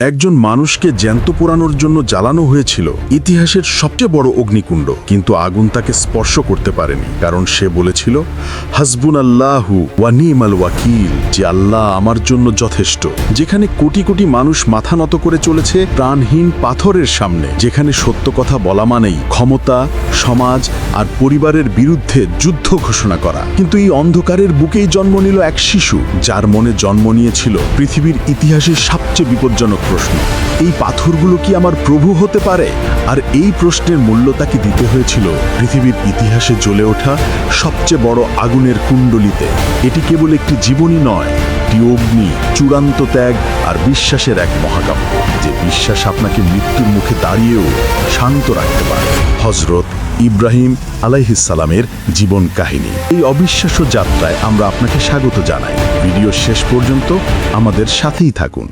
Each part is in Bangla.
একজন মানুষকে জ্যান্ত পোড়ানোর জন্য জ্বালানো হয়েছিল ইতিহাসের সবচেয়ে বড় অগ্নিকুণ্ড, কিন্তু আগুন তাকে স্পর্শ করতে পারেনি, কারণ সে বলেছিল হাসবুন আল্লাহু ওয়ানিমাল ওয়াকিল, যে আল্লাহ আমার জন্য যথেষ্ট। যেখানে কোটি কোটি মানুষ মাথা নত করে চলেছে প্রাণহীন পাথরের সামনে, যেখানে সত্য কথা বলা মানেই ক্ষমতা, সমাজ আর পরিবারের বিরুদ্ধে যুদ্ধ ঘোষণা করা। কিন্তু এই অন্ধকারের বুকেই জন্ম নিল এক শিশু, যার মনে জন্ম নিয়েছিল পৃথিবীর ইতিহাসের সবচেয়ে বিপজ্জনক প্রশ্ন। এই পাথরগুলো কি আমার প্রভু হতে পারে? আর এই প্রশ্নের মূল্য তাকে দিতে হয়েছিল পৃথিবীর ইতিহাসে জ্বলে ওঠা সবচেয়ে বড় আগুনের কুণ্ডলিতে। এটি কেবল একটি জীবনী নয়, এটি অগ্নি, চূড়ান্ত ত্যাগ আর বিশ্বাসের এক মহাকাব্য। যে বিশ্বাস আপনাকে মৃত্যুর মুখে দাঁড়িয়েও শান্ত রাখতে পারে। হজরত ইব্রাহিম আলাইহিসালামের জীবন কাহিনী। এই অবিশ্বাস্য যাত্রায় আমরা আপনাকে স্বাগত জানাই। ভিডিও শেষ পর্যন্ত আমাদের সাথেই থাকুন।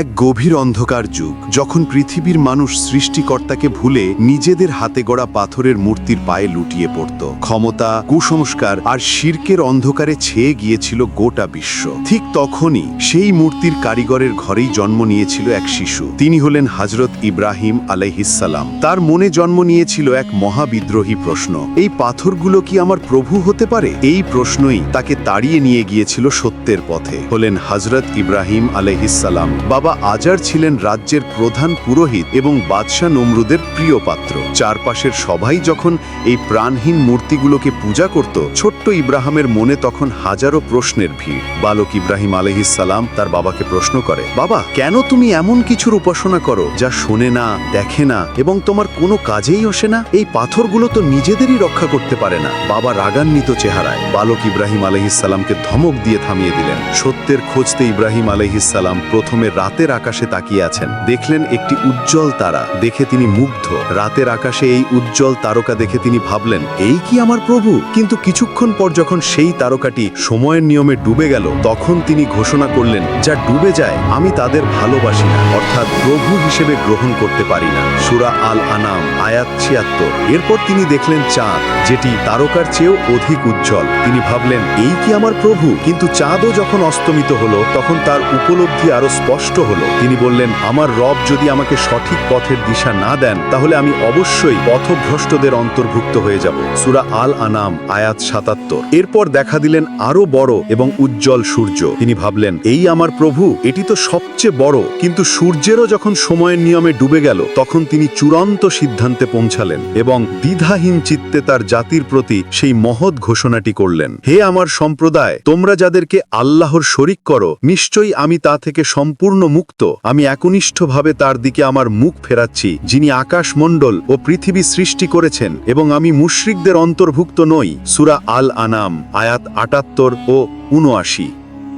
এক গভীর অন্ধকার যুগ, যখন পৃথিবীর মানুষ সৃষ্টিকর্তাকে ভুলে নিজেদের হাতে গড়া পাথরের মূর্তির পায়ে লুটিয়ে পড়ত। ক্ষমতা, কুসংস্কার আর শির্কের অন্ধকারে ছেয়ে গিয়েছিল গোটা বিশ্ব। ঠিক তখনই সেই মূর্তির কারিগরের ঘরেই জন্ম নিয়েছিল এক শিশু। তিনি হলেন হজরত ইব্রাহিম আলাইহিসাল্লাম তার মনে জন্ম নিয়েছিল এক মহাবিদ্রোহী প্রশ্ন, এই পাথরগুলো কি আমার প্রভু হতে পারে? এই প্রশ্নই তাকে তাড়িয়ে নিয়ে গিয়েছিল সত্যের পথে। হলেন হজরত ইব্রাহিম আলাইহিসাল্লাম বাবা আজার ছিলেন রাজ্যের প্রধান পুরোহিত এবং বাদশাহ নমরুদের প্রিয় পাত্র। চারপাশের সবাই যখন এই প্রাণহীন মূর্তিগুলোকে পূজা করত, ছোট্ট ইব্রাহিমের মনে তখন হাজারো প্রশ্নের ভিড়। বালক ইব্রাহিম আলহিসাল্লাম তার বাবাকে প্রশ্ন করে, বাবা, কেন তুমি এমন কিছুর উপাসনা করো যা শোনে না, দেখে না এবং তোমার কোনো কাজেই আসে না? এই পাথরগুলো তো নিজেদেরই রক্ষা করতে পারে না। বাবা রাগান্বিত চেহারায় বালক ইব্রাহিম আলহিসাল্লামকে ধমক দিয়ে থামিয়ে দিলেন। সত্যের খোঁজতে ইব্রাহিম আলহিসাল্লাম প্রথমে রাতের আকাশে তাকিয়ে আছেন। দেখলেন একটি উজ্জ্বল তারা। দেখে তিনি মুগ্ধ। রাতের আকাশে এই উজ্জ্বল তারকা দেখে তিনি ভাবলেন, এই কি আমার প্রভু? কিন্তু কিছুক্ষণ পর যখন সেই তারকাটি সময়ের নিয়মে ডুবে গেল, তখন তিনি ঘোষণা করলেন, যা ডুবে যায়, আমি তাদের ভালোবাসি না। অর্থাৎ প্রভু হিসেবে গ্রহণ করতে পারি না। সুরা আল আনাম আয়াত ছিয়াত্তর। এরপর তিনি দেখলেন চাঁদ, যেটি তারকার চেয়েও অধিক উজ্জ্বল। তিনি ভাবলেন, এই কি আমার প্রভু? কিন্তু চাঁদও যখন অস্তমিত হলো, তখন তার উপলব্ধি আরও স্পষ্ট হলো। তিনি বললেন, আমার রব যদি আমাকে সঠিক পথের দিশা না দেন, তাহলে আমি অবশ্যই পথভ্রষ্টদের অন্তর্ভুক্ত হয়ে যাব। সুরা আল আনাম আয়াত সাতাত্তর। এরপর দেখা দিলেন আরও বড় এবং উজ্জ্বল সূর্য। তিনি ভাবলেন, এই আমার প্রভু, এটি তো সবচেয়ে বড়। কিন্তু সূর্যেরও যখন সময়ের নিয়মে ডুবে গেল, তখন তিনি চূড়ান্ত সিদ্ধান্তে পৌঁছালেন এবং দ্বিধাহীন চিত্তে তার জাতির প্রতি সেই মহৎ ঘোষণাটি করলেন, হে আমার সম্প্রদায়, তোমরা যাদেরকে আল্লাহর শরিক করো, নিশ্চয়ই আমি তা থেকে সম্পূর্ণ মুক্ত। আমি একনিষ্ঠভাবে তার দিকে আমার মুখ ফেরাচ্ছি, যিনি আকাশমণ্ডল ও পৃথিবী সৃষ্টি করেছেন, এবং আমি মুশ্রিকদের অন্তর্ভুক্ত নই। সুরা আল আনাম আয়াত আটাত্তর ও উনআশি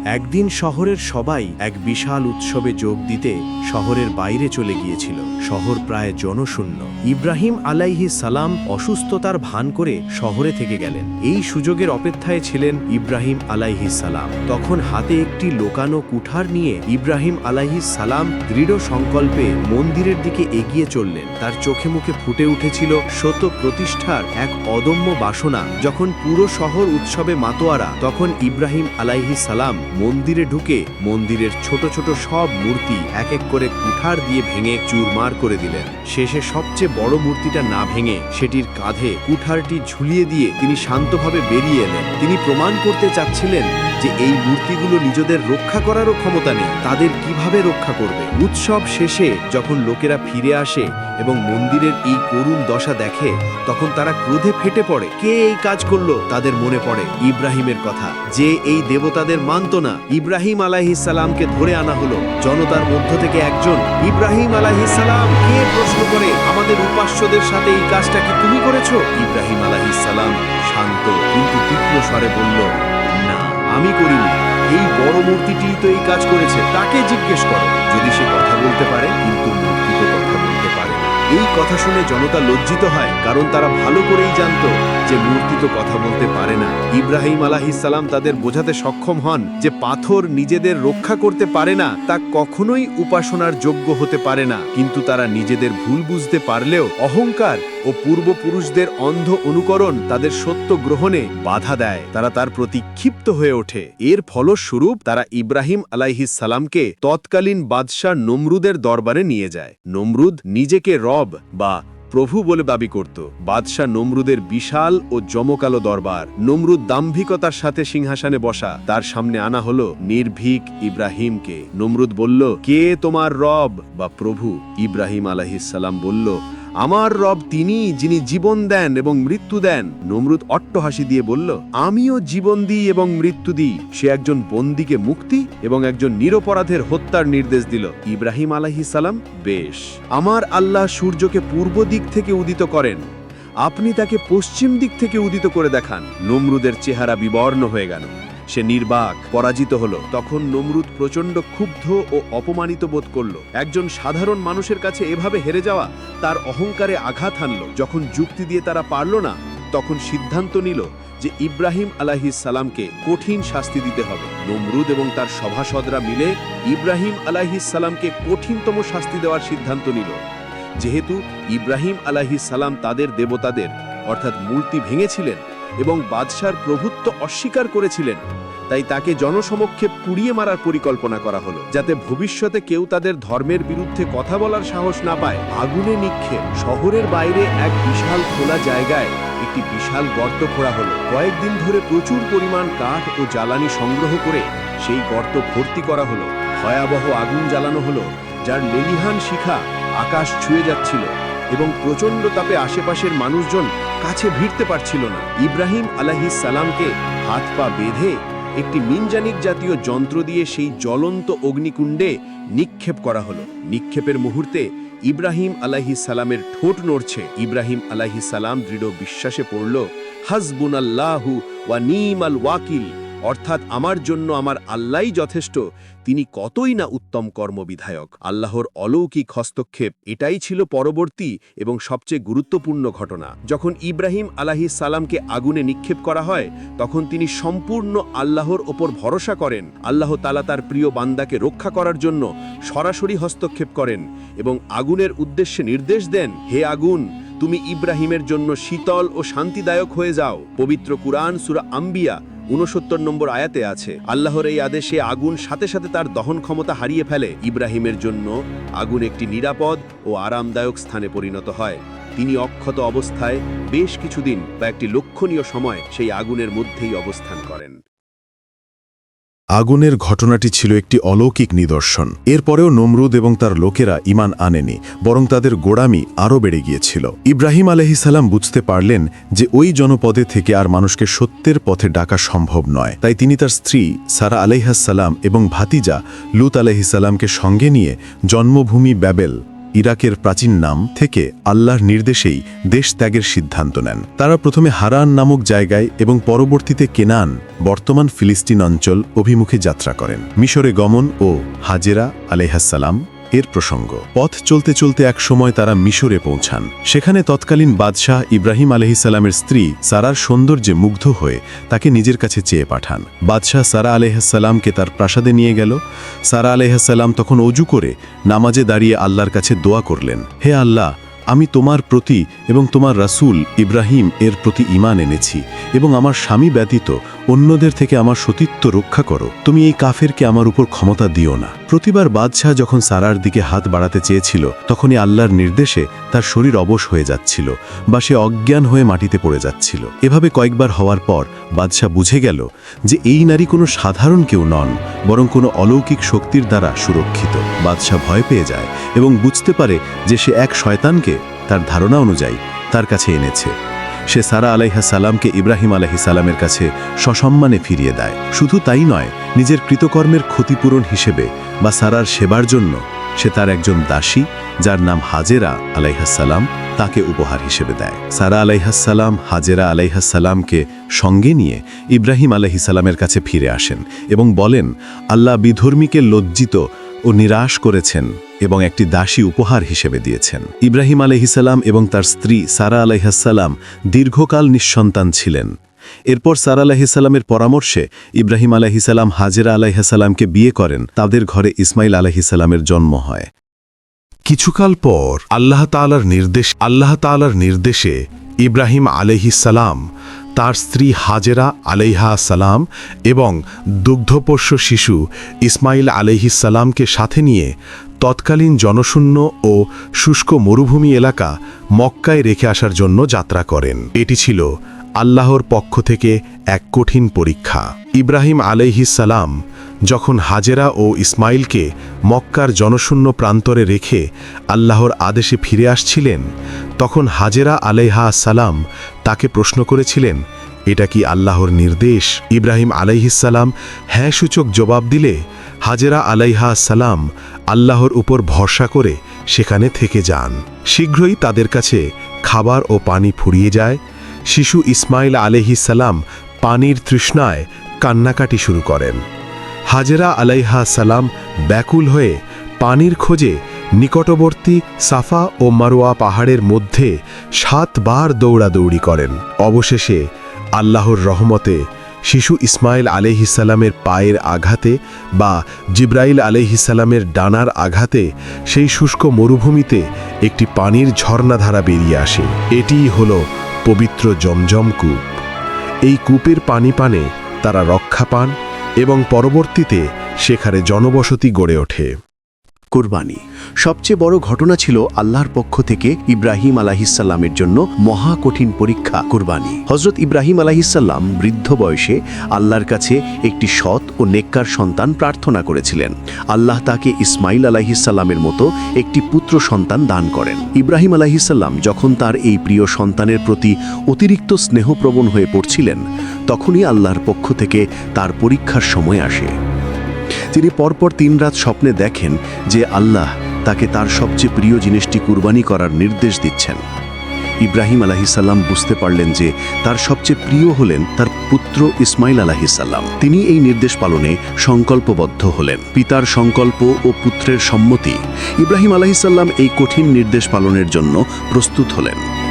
একদিন শহরের সবাই এক বিশাল উৎসবে যোগ দিতে শহরের বাইরে চলে গিয়েছিল। শহর প্রায় জনশূন্য। ইব্রাহিম আলাইহি সালাম অসুস্থতার ভান করে শহরে থেকে গেলেন। এই সুযোগের অপেক্ষায় ছিলেন ইব্রাহিম আলাইহি সালাম। তখন হাতে একটি লোকানো কুঠার নিয়ে ইব্রাহিম আলাইহি সালাম দৃঢ় সংকল্পে মন্দিরের দিকে এগিয়ে চললেন। তার চোখে মুখে ফুটে উঠেছিল শত প্রতিষ্ঠার এক অদম্য বাসনা। যখন পুরো শহর উৎসবে মাতোয়ারা, তখন ইব্রাহিম আলাইহি সালাম মন্দিরে ঢুকে মন্দিরের ছোট ছোট সব মূর্তি এক এক করে কুঠার দিয়ে ভেঙে চুরমার করে দিলেন। শেষে সবচেয়ে বড় মূর্তিটা না ভেঙে সেটির কাঁধে কুঠারটি ঝুলিয়ে দিয়ে তিনি শান্তভাবে বেরিয়ে এলেন। তিনি প্রমাণ করতে চাচ্ছিলেন যে এই মূর্তিগুলো নিজেদের রক্ষা করারও ক্ষমতা নেই, তাদের কীভাবে রক্ষা করবে? উৎসব শেষে যখন লোকেরা ফিরে আসে এবং মন্দিরের এই করুণ দশা দেখে, তখন তারা ক্রোধে ফেটে পড়ে। কে এই কাজ করল? তাদের মনে পড়ে ইব্রাহিমের কথা। যে এই দেবতাদের মানত না, ইব্রাহিম আলাহিসাল্লামকে ধরে আনা হলো। জনতার মধ্য থেকে একজন, ইব্রাহিম আলাহিসাল্লাম কে প্রশ্ন করে আমাদের উপাস্যদের সাথে এই কাজটা কি তুমি করেছ? ইব্রাহিম আলাহিসাল্লাম শান্ত, কিন্তু তীক্ষ্ণ স্বরে বলল আমি করিনি। এই বড় মূর্তিটি তো এই কাজ করেছে, তাকে জিজ্ঞেস করো। যদি সে কথা বলতে পারে, কিন্তু মূর্তি তো কথা বলতে পারে এই কথা শুনে জনতা লজ্জিত হয়, কারণ তারা ভালো করেই জানত যে মূর্তি তো কথা বলতে পারে না। ইব্রাহিম আলাহিসাল্লাম তাদের বোঝাতে সক্ষম হন যে পাথর নিজেদের রক্ষা করতে পারে না, তা কখনোই উপাসনার যোগ্য হতে পারে না। কিন্তু তারা নিজেদের ভুল বুঝতে পারলেও অহংকার ও পূর্বপুরুষদের অন্ধ অনুকরণ তাদের সত্য গ্রহণে বাধা দেয়। তারা তার প্রতি ক্ষিপ্ত হয়ে ওঠে। এর ফলস্বরূপ তারা ইব্রাহিম সালামকে তৎকালীন বাদশাহ নমরুদের দরবারে নিয়ে যায়। নমরুদ নিজেকে রব বা প্রভু বলে দাবি করত। বাদশাহ নমরুদের বিশাল ও জমকালো দরবার। নমরুদ দাম্ভিকতার সাথে সিংহাসনে বসা। তার সামনে আনা হলো নির্ভীক ইব্রাহিমকে। নমরুদ বলল, কে তোমার রব বা প্রভু? ইব্রাহিম আলাহিসাল্লাম বলল আমার রব তিনি, যিনি জীবন দেন এবং মৃত্যু দেন। নমরুদ অট্টহাসি দিয়ে বলল, আমিও জীবন দিই এবং মৃত্যু দিই। সে একজন বন্দীকে মুক্তি এবং একজন নিরপরাধের হত্যার নির্দেশ দিল। ইব্রাহিম সালাম, বেশ, আমার আল্লাহ সূর্যকে পূর্ব দিক থেকে উদিত করেন। আপনি তাকে পশ্চিম দিক থেকে উদিত করে দেখান। নমরুদের চেহারা বিবর্ণ হয়ে গেল। সে নির্বাক, পরাজিত হলো। তখন নমরুদ প্রচণ্ড ক্ষুব্ধ ও অপমানিত বোধ করল। একজন সাধারণ মানুষের কাছে এভাবে হেরে যাওয়া তার অহংকারে আঘাত হানল। যখন যুক্তি দিয়ে তারা পারল না, তখন সিদ্ধান্ত নিল যে ইব্রাহিম আলাহিস সালামকে কঠিন শাস্তি দিতে হবে। নমরুদ এবং তার সভাসদরা মিলে ইব্রাহিম আলাহিস সালামকে কঠিনতম শাস্তি দেওয়ার সিদ্ধান্ত নিল। যেহেতু ইব্রাহিম আলাহিস সালাম তাদের দেবতাদের, অর্থাৎ মূর্তি ভেঙেছিলেন এবং বাদশার প্রভুত্ব অস্বীকার করেছিলেন। তাই তাকে জনসমক্ষে পুড়িয়ে মারার পরিকল্পনা করা হলো, যাতে ভবিষ্যতে কেউ তাদের ধর্মের বিরুদ্ধে কথা বলার সাহস না পায়। আগুনে নিক্ষেপ, শহরের বাইরে এক বিশাল খোলা জায়গায় একটি বিশাল গর্ত খোঁড়া হলো। কয়েকদিন ধরে প্রচুর পরিমাণ কাঠ ও জ্বালানি সংগ্রহ করে সেই গর্ত ভর্তি করা হলো। ভয়াবহ আগুন জ্বালানো হলো, যার লেলিহান শিখা আকাশ ছুঁয়ে যাচ্ছিল এবং প্রচণ্ড তাপে আশেপাশের মানুষজন কাছে ভিড়তে পারছিল না। ইব্রাহিম আলাহি সালামকে হাত পা বেঁধে একটি মিনজানিক জাতীয় যন্ত্র দিয়ে সেই জ্বলন্ত অগ্নিকুণ্ডে নিক্ষেপ করা হলো। নিক্ষেপের মুহূর্তে ইব্রাহিম আলাহি সালামের ঠোঁট নড়ছে। ইব্রাহিম আলাহি সালাম দৃঢ় বিশ্বাসে পড়ল হাসবুন আল্লাহু ওয়া নিম আল ওয়াকিল। অর্থাৎ আমার জন্য আমার আল্লাহই যথেষ্ট, তিনি কতই না উত্তম কর্মবিধায়ক। আল্লাহর অলৌকিক হস্তক্ষেপ এটাই ছিল পরবর্তী এবং সবচেয়ে গুরুত্বপূর্ণ ঘটনা। যখন ইব্রাহিম আলাহি সালামকে আগুনে নিক্ষেপ করা হয়, তখন তিনি সম্পূর্ণ আল্লাহর ওপর ভরসা করেন। আল্লাহ তালা তার প্রিয় বান্দাকে রক্ষা করার জন্য সরাসরি হস্তক্ষেপ করেন এবং আগুনের উদ্দেশ্যে নির্দেশ দেন, হে আগুন তুমি ইব্রাহিমের জন্য শীতল ও শান্তিদায়ক হয়ে যাও। পবিত্র কুরআন সুরা আম্বিয়া উনসত্তর নম্বর আয়াতে আছে। আল্লাহর এই আদেশে আগুন সাথে সাথে তার দহন ক্ষমতা হারিয়ে ফেলে। ইব্রাহিমের জন্য আগুন একটি নিরাপদ ও আরামদায়ক স্থানে পরিণত হয়। তিনি অক্ষত অবস্থায় বেশ কিছুদিন বা একটি লক্ষণীয় সময় সেই আগুনের মধ্যেই অবস্থান করেন। আগুনের ঘটনাটি ছিল একটি অলৌকিক নিদর্শন। এরপরেও নমরুদ এবং তার লোকেরা ইমান আনেনি, বরং তাদের গোড়ামি আরও বেড়ে গিয়েছিল। ইব্রাহিম আলহিসাল্লাম বুঝতে পারলেন যে ওই জনপদে থেকে আর মানুষকে সত্যের পথে ডাকা সম্ভব নয়। তাই তিনি তার স্ত্রী সারা আলাইহাসাল্লাম এবং ভাতিজা লুত আলহিসাল্লামকে সঙ্গে নিয়ে জন্মভূমি ব্যাবেল ইরাকের প্রাচীন নাম থেকে আল্লাহর নির্দেশেই দেশ ত্যাগের সিদ্ধান্ত নেন। তারা প্রথমে হারান নামক জায়গায় এবং পরবর্তীতে কেনান, বর্তমান ফিলিস্তিন অঞ্চল অভিমুখে যাত্রা করেন। মিশরে গমন ও হাজেরা আলাইহাসাল্লাম এর প্রসঙ্গ। পথ চলতে চলতে এক সময় তারা মিশরে পৌঁছান। সেখানে তৎকালীন বাদশাহ ইব্রাহিম আলহিসাল্লামের স্ত্রী সারার সৌন্দর্যে মুগ্ধ হয়ে তাকে নিজের কাছে চেয়ে পাঠান। বাদশাহ সারা আলহাসাল্লামকে তার প্রাসাদে নিয়ে গেল। সারা আলহাসাল্লাম তখন অজু করে নামাজে দাঁড়িয়ে আল্লাহর কাছে দোয়া করলেন, হে আল্লাহ আমি তোমার প্রতি এবং তোমার রাসূল ইব্রাহিম এর প্রতি ইমান এনেছি এবং আমার স্বামী ব্যতীত অন্যদের থেকে আমার সতীত্ব রক্ষা করো। তুমি এই কাফেরকে আমার উপর ক্ষমতা দিও না। প্রতিবার বাদশাহ যখন সারার দিকে হাত বাড়াতে চেয়েছিল, তখনই আল্লাহর নির্দেশে তার শরীর অবশ হয়ে যাচ্ছিল বা সে অজ্ঞান হয়ে মাটিতে পড়ে যাচ্ছিল। এভাবে কয়েকবার হওয়ার পর বাদশাহ বুঝে গেল যে এই নারী কোনো সাধারণ কেউ নন, বরং কোনো অলৌকিক শক্তির দ্বারা সুরক্ষিত। বাদশাহ ভয় পেয়ে যায় এবং বুঝতে পারে যে সে এক শয়তানকে তার ধারণা অনুযায়ী তার কাছে এনেছে। সে সারা আলাইহা সালামকে ইব্রাহিম আলাহি সালামের কাছে সসম্মানে ফিরিয়ে দেয়। শুধু তাই নয়, নিজের কৃতকর্মের ক্ষতিপূরণ হিসেবে বা সারার সেবার জন্য সে তার একজন দাসী, যার নাম হাজেরা আলাইহাসাল্লাম তাকে উপহার হিসেবে দেয়। সারা আলাইহাসাল্লাম হাজেরা আলাইহাসাল্লামকে সঙ্গে নিয়ে ইব্রাহিম আলাইহিসাল্লামের কাছে ফিরে আসেন এবং বলেন, আল্লাহ বিধর্মীকে লজ্জিত ও নিরাশ করেছেন এবং একটি দাসী উপহার হিসেবে দিয়েছেন। ইব্রাহিম আলহিসাল্লাম এবং তার স্ত্রী সারা আলাইহাসাল্লাম দীর্ঘকাল নিঃসন্তান ছিলেন। এরপর সারা আলাহিসাল্লামের পরামর্শে ইব্রাহিম আলাহিসাল্লাম হাজেরা আলাইহাসাল্লামকে বিয়ে করেন। তাদের ঘরে ইসমাইল আলাহিসাল্লামের জন্ম হয়। কিছুকাল পর আল্লাহ তাআলার নির্দেশ আল্লাহ তাআলার নির্দেশে ইব্রাহিম আলহিসাল্লাম তার স্ত্রী হাজেরা আলাইহা সালাম এবং দুগ্ধপোষ্য শিশু ইসমাইল আলহিসাল্লামকে সাথে নিয়ে তৎকালীন জনশূন্য ও শুষ্ক মরুভূমি এলাকা মক্কায় রেখে আসার জন্য যাত্রা করেন। এটি ছিল আল্লাহর পক্ষ থেকে এক কঠিন পরীক্ষা। ইব্রাহিম আলাইহিসাল্লাম যখন হাজেরা ও ইসমাইলকে মক্কার জনশূন্য প্রান্তরে রেখে আল্লাহর আদেশে ফিরে আসছিলেন, তখন হাজেরা আলাইহা সালাম তাকে প্রশ্ন করেছিলেন, এটা কি আল্লাহর নির্দেশ? ইব্রাহিম আলাইহিসাল্লাম হ্যাঁ সূচক জবাব দিলে। হাজেরা আলাইহা সালাম আল্লাহর উপর ভরসা করে সেখানে থেকে যান। শীঘ্রই তাদের কাছে খাবার ও পানি ফুরিয়ে যায়। শিশু ইসমাইল আলহিসাল্লাম পানির তৃষ্ণায় কান্নাকাটি শুরু করেন। হাজেরা আলাইহা সালাম ব্যাকুল হয়ে পানির খোঁজে নিকটবর্তী সাফা ও মারোয়া পাহাড়ের মধ্যে সাতবার দৌড়াদৌড়ি করেন। অবশেষে আল্লাহর রহমতে শিশু ইসমাইল আলহিসাল্লামের পায়ের আঘাতে বা জিব্রাইল আলহিসাল্লামের ডানার আঘাতে সেই শুষ্ক মরুভূমিতে একটি পানির ঝর্ণাধারা বেরিয়ে আসে। এটিই হল পবিত্র জমজম কূপ। এই কূপের পানি পানে তারা রক্ষা পান এবং পরবর্তীতে সেখানে জনবসতি গড়ে ওঠে। কুরবানি। সবচেয়ে বড় ঘটনা ছিল আল্লাহর পক্ষ থেকে ইব্রাহিম আলাহিসাল্লামের জন্য মহা কঠিন পরীক্ষা কুরবানি। হজরত ইব্রাহিম আলাহিসাল্লাম বৃদ্ধ বয়সে আল্লাহর কাছে একটি সৎ ও নেককার সন্তান প্রার্থনা করেছিলেন। আল্লাহ তাকে ইসমাইল আলাহিসাল্লামের মতো একটি পুত্র সন্তান দান করেন। ইব্রাহিম আলাহিসাল্লাম যখন তার এই প্রিয় সন্তানের প্রতি অতিরিক্ত স্নেহপ্রবণ হয়ে পড়ছিলেন তখনই আল্লাহর পক্ষ থেকে তার পরীক্ষার সময় আসে। তিনি পরপর তিন রাত স্বপ্নে দেখেন যে আল্লাহ তাকে তার সবচেয়ে প্রিয় জিনিসটি কুরবানি করার নির্দেশ দিচ্ছেন। ইব্রাহিম আলাহিসাল্লাম বুঝতে পারলেন যে তার সবচেয়ে প্রিয় হলেন তার পুত্র ইসমাইল আলাহিসাল্লাম তিনি এই নির্দেশ পালনে সংকল্পবদ্ধ হলেন। পিতার সংকল্প ও পুত্রের সম্মতি। ইব্রাহিম আলাহিসাল্লাম এই কঠিন নির্দেশ পালনের জন্য প্রস্তুত হলেন।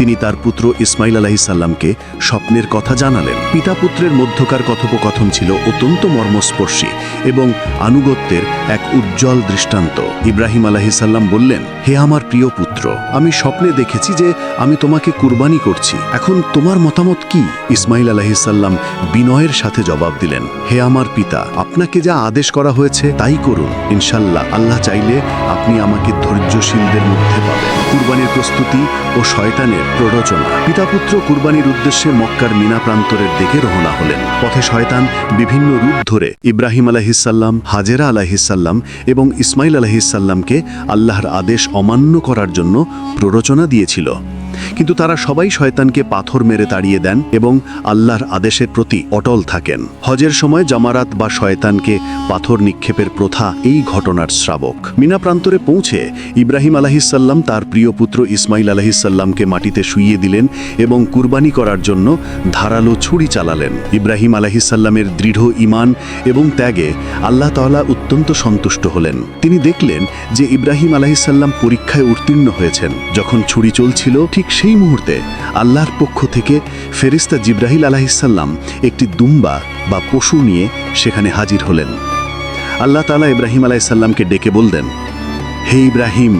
তিনি তার পুত্র ইসমাইল আলাহিসাল্লামকে স্বপ্নের কথা জানালেন। পিতা পুত্রের মধ্যকার কথোপকথন ছিল অত্যন্ত মর্মস্পর্শী এবং আনুগত্যের এক উজ্জ্বল দৃষ্টান্ত। ইব্রাহিম আলাহিসাল্লাম বললেন, হে আমার প্রিয় পুত্র, আমি স্বপ্নে দেখেছি যে আমি তোমাকে কুরবানি করছি। এখন তোমার মতামত কি? ইসমাইল আলাহিসাল্লাম বিনয়ের সাথে জবাব দিলেন, হে আমার পিতা, আপনাকে যা আদেশ করা হয়েছে তাই করুন। ইনশাল্লাহ আল্লাহ চাইলে আপনি আমাকে ধৈর্যশীলদের মধ্যে পাবেন। কুরবানির প্রস্তুতি ও শয়তানের প্ররোচনা। পিতাপুত্র কুরবানির উদ্দেশ্যে মক্কার মিনা প্রান্তরের দিকে রওনা হলেন। পথে শয়তান বিভিন্ন রূপ ধরে ইব্রাহিম আলাহিসাল্লাম হাজেরা আলাহিসাল্লাম এবং ইসমাইল আলাহিসাল্লামকে আল্লাহর আদেশ অমান্য করার জন্য প্ররোচনা দিয়েছিল। কিন্তু তারা সবাই শয়তানকে পাথর মেরে তাড়িয়ে দেন এবং আল্লাহর আদেশের প্রতি অটল থাকেন। হজের সময় জামারাত বা শয়তানকে পাথর নিক্ষেপের প্রথা এই ঘটনার শ্রাবক। মিনা প্রান্তরে পৌঁছে ইব্রাহিম আলাহিসাল্লাম তার প্রিয় পুত্র ইসমাইল আলাহিসাল্লামকে মাটিতে শুইয়ে দিলেন এবং কুরবানি করার জন্য ধারালো ছুরি চালালেন। ইব্রাহিম আলাহিসাল্লামের দৃঢ় ইমান এবং ত্যাগে আল্লাহ তাআলা অত্যন্ত সন্তুষ্ট হলেন। তিনি দেখলেন যে ইব্রাহিম আলাহিসাল্লাম পরীক্ষায় উত্তীর্ণ হয়েছেন। যখন ছুরি চলছিল, ঠিক সেই মুহূর্তে আল্লাহর পক্ষ থেকে ফেরিস্তা জিব্রাহিল আলাহিসাল্লাম একটি দুম্বা বা পশু নিয়ে সেখানে হাজির হলেন। আল্লাহ তালা ইব্রাহিম আলাইসাল্লামকে ডেকে বললেন, হে ইব্রাহিম,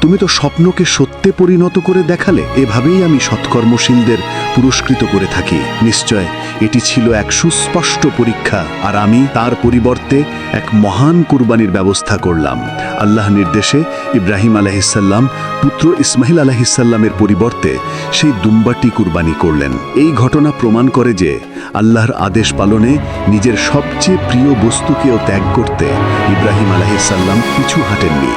তুমি তো স্বপ্নকে সত্যে পরিণত করে দেখালে, এভাবেই আমি সৎকর্মশীলদের পুরস্কৃত করে থাকি। নিশ্চয় এটি ছিল এক সুস্পষ্ট পরীক্ষা, আর আমি তার পরিবর্তে এক মহান কুরবানির ব্যবস্থা করলাম। আল্লাহ নির্দেশে ইব্রাহিম আলাহিসাল্লাম পুত্র ইসমাহিল আলাহিসাল্লামের পরিবর্তে সেই দুম্বাটি কুরবানি করলেন। এই ঘটনা প্রমাণ করে যে আল্লাহর আদেশ পালনে নিজের সবচেয়ে প্রিয় বস্তুকেও ত্যাগ করতে ইব্রাহিম আলাহিসাল্লাম পিছু হাঁটেননি।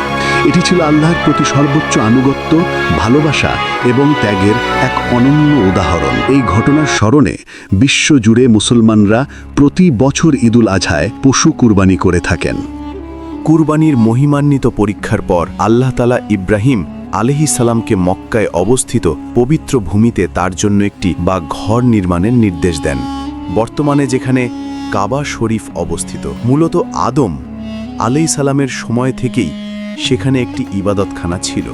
এটি ছিল আল্লাহর প্রতি সর্বোচ্চ আনুগত্য, ভালোবাসা এবং ত্যাগের এক অনন্য উদাহরণ। এই ঘটনার স্মরণে বিশ্বজুড়ে মুসলমানরা প্রতি বছর ঈদুল আজহায় পশু কুরবানি করে থাকেন। কুরবানির মহিমান্বিত পরীক্ষার পর আল্লাহ তালা ইব্রাহিম আলহি সালামকে মক্কায় অবস্থিত পবিত্র ভূমিতে তার জন্য একটি বা ঘর নির্মাণের নির্দেশ দেন। বর্তমানে যেখানে কাবা শরীফ অবস্থিত। মূলত আদম আলাই সালামের সময় থেকেই সেখানে একটি ইবাদতখানা ছিল।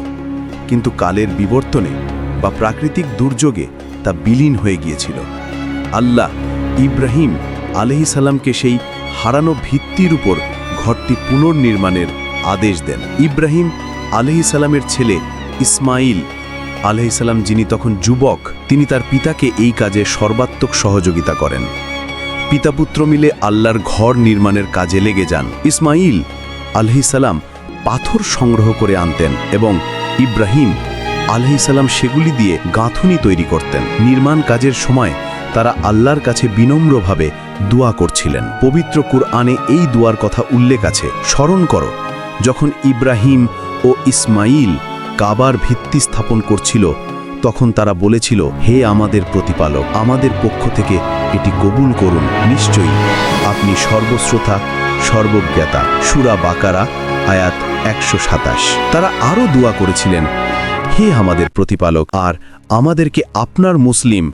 কিন্তু কালের বিবর্তনে বা প্রাকৃতিক দুর্যোগে তা বিলীন হয়ে গিয়েছিল। আল্লাহ ইব্রাহিম সালামকে সেই হারানো ভিত্তির উপর ঘরটি পুনর্নির্মাণের আদেশ দেন। ইব্রাহিম আলহিসাল্লামের ছেলে ইসমাইল আলহিসাল্লাম যিনি তখন যুবক, তিনি তার পিতাকে এই কাজে সর্বাত্মক সহযোগিতা করেন। পিতাপুত্র মিলে আল্লাহর ঘর নির্মাণের কাজে লেগে যান। ইসমাইল আলহিসাল্লাম পাথর সংগ্রহ করে আনতেন এবং ইব্রাহিম আলহিসাল্লাম সেগুলি দিয়ে গাঁথুনি তৈরি করতেন। নির্মাণ কাজের সময় তারা আল্লাহর কাছে বিনম্রভাবে দোয়া করছিলেন। পবিত্র কুরআনে এই দোয়ার কথা উল্লেখ আছে। স্মরণ করো, যখন ইব্রাহিম ও ইসমাইল কাবার ভিত্তি স্থাপন করছিল, তখন তারা বলেছিল, হে আমাদের প্রতিপালক, আমাদের পক্ষ থেকে এটি কবুল করুন। নিশ্চয়ই আপনি সর্বশ্রোতা, সর্বজ্ঞাতা। সুরা বাকারা, আয়াত একশো সাতাশ। তারা আরও দোয়া করেছিলেন, হে আমাদের প্রতিপালক, আর আমাদেরকে আপনার মুসলিম,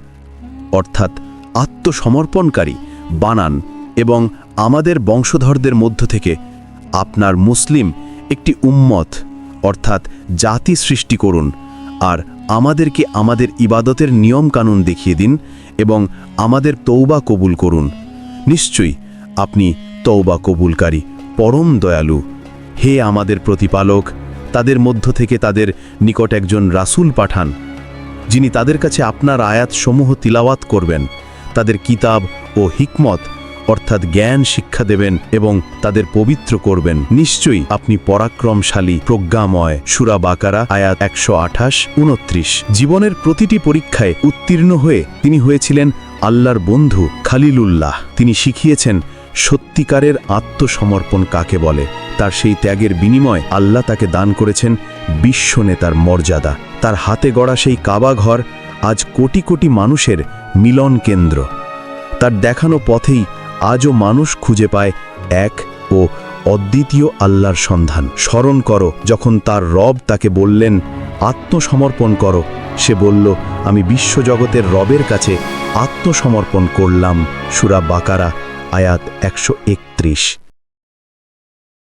অর্থাৎ আত্মসমর্পণকারী, বানান এবং আমাদের বংশধরদের মধ্য থেকে আপনার মুসলিম একটি উম্মত, অর্থাৎ জাতি সৃষ্টি করুন, আর আমাদেরকে আমাদের ইবাদতের নিয়মকানুন দেখিয়ে দিন এবং আমাদের তৌবা কবুল করুন। নিশ্চয়ই আপনি তৌবা কবুলকারী, পরম দয়ালু হে আমাদের প্রতিপালক, তাদের মধ্য থেকে তাদের নিকট একজন রাসূল পাঠান, যিনি তাদের কাছে আপনার আয়াতসমূহ তিলাওয়াত করবেন। তাদের কিতাব ও হিকমত, অর্থাৎ জ্ঞান শিক্ষা দেবেন এবং তাদের পবিত্র করবেন। নিশ্চয়ই আপনি পরাক্রমশালী, প্রজ্ঞাময়। সুরা বাকারা, আয়াত একশো আঠাশ, উনত্রিশ। জীবনের প্রতিটি পরীক্ষায় উত্তীর্ণ হয়ে তিনি হয়েছিলেন আল্লাহর বন্ধু খালিলুল্লাহ। তিনি শিখিয়েছেন, সত্যিকারের আত্মসমর্পণ কাকে বলে? তার সেই ত্যাগের বিনিময় আল্লাহ তাকে দান করেছেন বিশ্ব নেতার মর্যাদা। তার হাতে গড়া সেই কাবাঘর আজ কোটি কোটি মানুষের মিলন কেন্দ্র। তার দেখানো পথেই আজও মানুষ খুঁজে পায় এক ও অদ্বিতীয় আল্লাহর সন্ধান। স্মরণ করো, যখন তার রব তাকে বললেন, আত্মসমর্পণ করো। সে বলল, আমি বিশ্বজগতের রবের কাছে আত্মসমর্পণ করলাম। সুরা বাকারা, আয়াত একশো একত্রিশ।